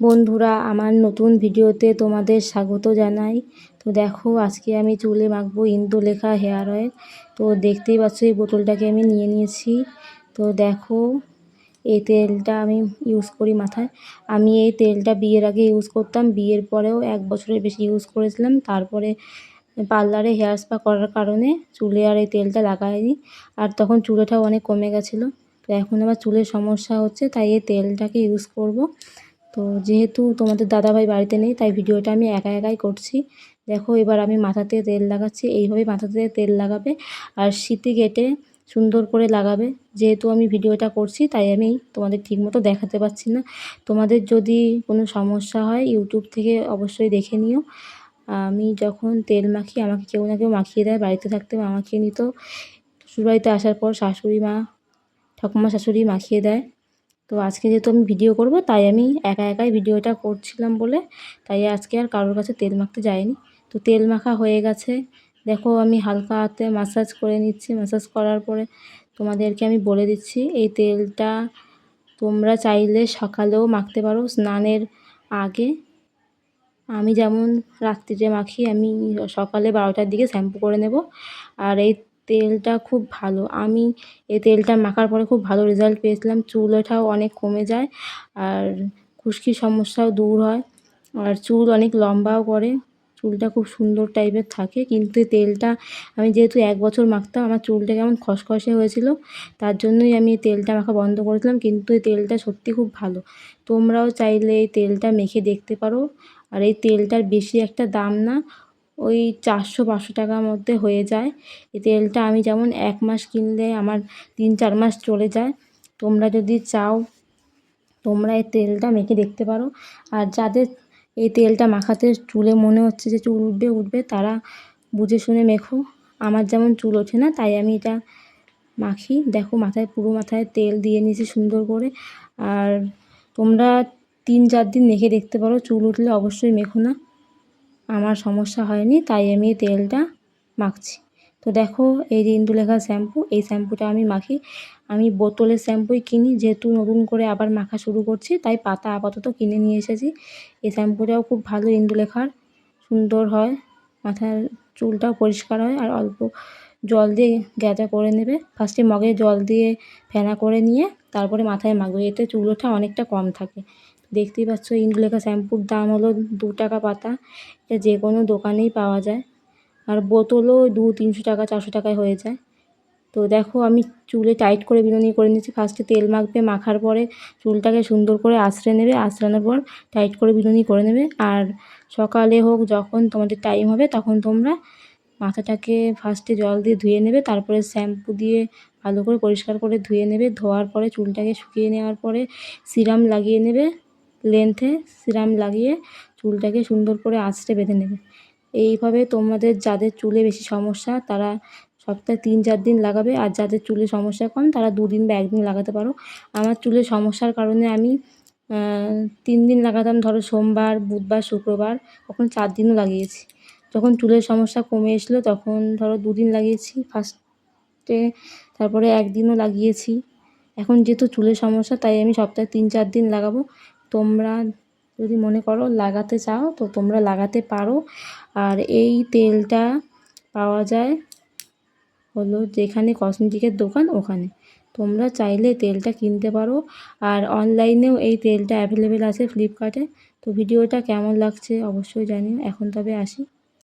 বন্ধুরা, আমার নতুন ভিডিওতে তোমাদের স্বাগত জানাই। তো দেখো, আজকে আমি চুলে মাখবো ইন্দুলেখা হেয়ার অয়েল। তো দেখতেই পাচ্ছ, এই বোতলটাকে আমি নিয়ে নিয়েছি। তো দেখো, এই তেলটা আমি ইউজ করি মাথায়। আমি এই তেলটা বিয়ের আগে ইউজ করতাম। বিয়ের পরেও এক বছরের বেশি ইউজ করেছিলাম। তারপরে পার্লারে হেয়ার স্পা করার কারণে চুলে আর এই তেলটা লাগাইনি। আর তখন চুলেটাও অনেক কমে গেছিল। তো এখন আমার চুলের সমস্যা হচ্ছে, তাই এই তেলটাকে ইউজ করব। তো যেহেতু তোমাদের দাদাভাই বাড়িতে নেই, তাই ভিডিওটা আমি একা একাই করছি। দেখো, এবার আমি মাথাতে তেল লাগাচ্ছি। এইভাবে মাথাতে তেল লাগাবে আর শীতে কেটে সুন্দর করে লাগাবে। যেহেতু আমি ভিডিওটা করছি, তাই আমি তোমাদের ঠিকমতো দেখাতে পারছি না। তোমাদের যদি কোনো সমস্যা হয়, ইউটিউব থেকে অবশ্যই দেখে নিও। আমি যখন তেল মাখি, আমাকে কেউ না কেউ মাখিয়ে দেয়। বাড়িতে থাকতে আমাকে নিত। শ্বশুরবাড়িতে আসার পর শাশুড়ি মা, ঠাকুমা শাশুড়ি মাখিয়ে দেয়। তো আজকে যেহেতু আমি ভিডিও করব, তাই আমি একা একাই ভিডিওটা করছিলাম বলে, তাই আজকে আর কারোর কাছে তেল মাখতে যাইনি। তো তেল মাখা হয়ে গেছে। দেখো আমি হালকা হাতে মাসাজ করে নিচ্ছি। মাসাজ করার পরে তোমাদেরকে আমি বলে দিচ্ছি, এই তেলটা তোমরা চাইলে সকালেও মাখতে পারো। স্নানের আগে আমি যেমন রাত্রিতে মাখি, আমি সকালে বারোটার দিকে শ্যাম্পু করে নেব। আর এই তেলটা খুব ভালো। আমি এই তেলটা মাখার পরে খুব ভালো রেজাল্ট পেয়েছিলাম। চুল ওঠাও অনেক কমে যায় আর খুশকির সমস্যাও দূর হয়। আর চুল অনেক লম্বাও করে। চুলটা খুব সুন্দর টাইপের থাকে। কিন্তু তেলটা আমি যেহেতু এক বছর মাখতাম, আমার চুলটা কেমন খসখসে হয়েছিল, তার জন্যই আমি তেলটা মাখা বন্ধ করেছিলাম। কিন্তু এই তেলটা সত্যি খুব ভালো। তোমরাও চাইলে এই তেলটা মেখে দেখতে পারো। আর এই তেলটার বেশি একটা দাম না। ওই চারশো পাঁচশো টাকার মধ্যে হয়ে যায়। এই তেলটা আমি যেমন এক মাস কিনলে আমার তিন চার মাস চলে যায়। তোমরা যদি চাও, তোমরা এই তেলটা মেখে দেখতে পারো। আর যাদের এই তেলটা মাখাতে চুলে মনে হচ্ছে যে চুল উঠবে উঠবে, তারা বুঝে শুনে মেখো। আমার যেমন চুল ওঠে না, তাই আমি এটা মাখি। দেখো মাথায়, পুরো মাথায় তেল দিয়ে নিয়েছি সুন্দর করে। আর তোমরা তিন চার দিন মেখে দেখতে পারো, চুল উঠলে অবশ্যই মেখো না। আমার সমস্যা হয়নি, তাই আমি তেলটা মাখছি। তো দেখো, এই যে ইন্দুলেখা শ্যাম্পু, এই শ্যাম্পুটা আমি মাখি। আমি বোতলের শ্যাম্পুই কিনি, যেহেতু নতুন করে আবার মাখা শুরু করছি, তাই পাতা আপাতত কিনে নিয়ে এসেছি। এই শ্যাম্পুটাও খুব ভালো ইন্দুলেখার, সুন্দর হয়, মাথার চুলটাও পরিষ্কার হয়, আর অল্প জল দিয়ে গ্যাজা করে নেবে। ফার্স্টে মগে জল দিয়ে ফেনা করে নিয়ে, তারপরে মাথায় মাখবে এতে চুল ওঠা অনেকটা কম থাকে। দেখতেই পাচ্ছ ইন্দুলেখা শ্যাম্পুর দাম হলো দু টাকা পাতা। এটা যে কোনো দোকানেই পাওয়া যায়। আর বোতলও দু, তিনশো টাকা, চারশো টাকায় হয়ে যায়। তো দেখো, আমি চুলে টাইট করে বিনুনি করে নিয়েছি। ফার্স্টে তেল মাখবে, মাখার পরে চুলটাকে সুন্দর করে আঁচড়ে নেবে। আঁচড়ানোর পর টাইট করে বিনুনি করে নেবে। আর সকালে হোক, যখন তোমাদের টাইম হবে, তখন তোমরা মাথাটাকে ফার্স্টে জল দিয়ে ধুয়ে নেবে। তারপরে শ্যাম্পু দিয়ে ভালো করে পরিষ্কার করে ধুয়ে নেবে। ধোয়ার পরে চুলটাকে শুকিয়ে নেওয়ার পরে সিরাম লাগিয়ে নেবে। লেন্থে সিরাম লাগিয়ে চুলটাকে সুন্দর করে আঁচড়ে বেঁধে নেবে। এইভাবে তোমাদের যাদের চুলে বেশি সমস্যা, তারা সপ্তাহে তিন চার দিন লাগাবে আর যাদের চুলে সমস্যা কম, তারা দুদিন বা একদিন লাগাতে পারো। আমার চুলের সমস্যার কারণে আমি তিন দিন লাগাতাম ধরো সোমবার, বুধবার, শুক্রবার, কখনো চার দিনও লাগিয়েছি। যখন চুলের সমস্যা কমে এসলো, তখন ধরো দুদিন লাগিয়েছি ফার্স্টে তারপরে একদিনও লাগিয়েছি। এখন যেহেতু চুলের সমস্যা, তাই আমি সপ্তাহে তিন চার দিন লাগাবো। তোমরা যদি মনে করো লাগাতে চাও, তো তোমরা লাগাতে পারো। আর এই তেলটা পাওয়া যায় হলো যেখানে কসমেটিকের দোকান ওখানে। তোমরা চাইলে তেলটা কিনতে পারো। আর অনলাইনেও এই তেলটা অ্যাভেলেবেল আছে ফ্লিপকার্টে তো ভিডিওটা কেমন লাগছে অবশ্যই জানিও। এখন তবে আসি।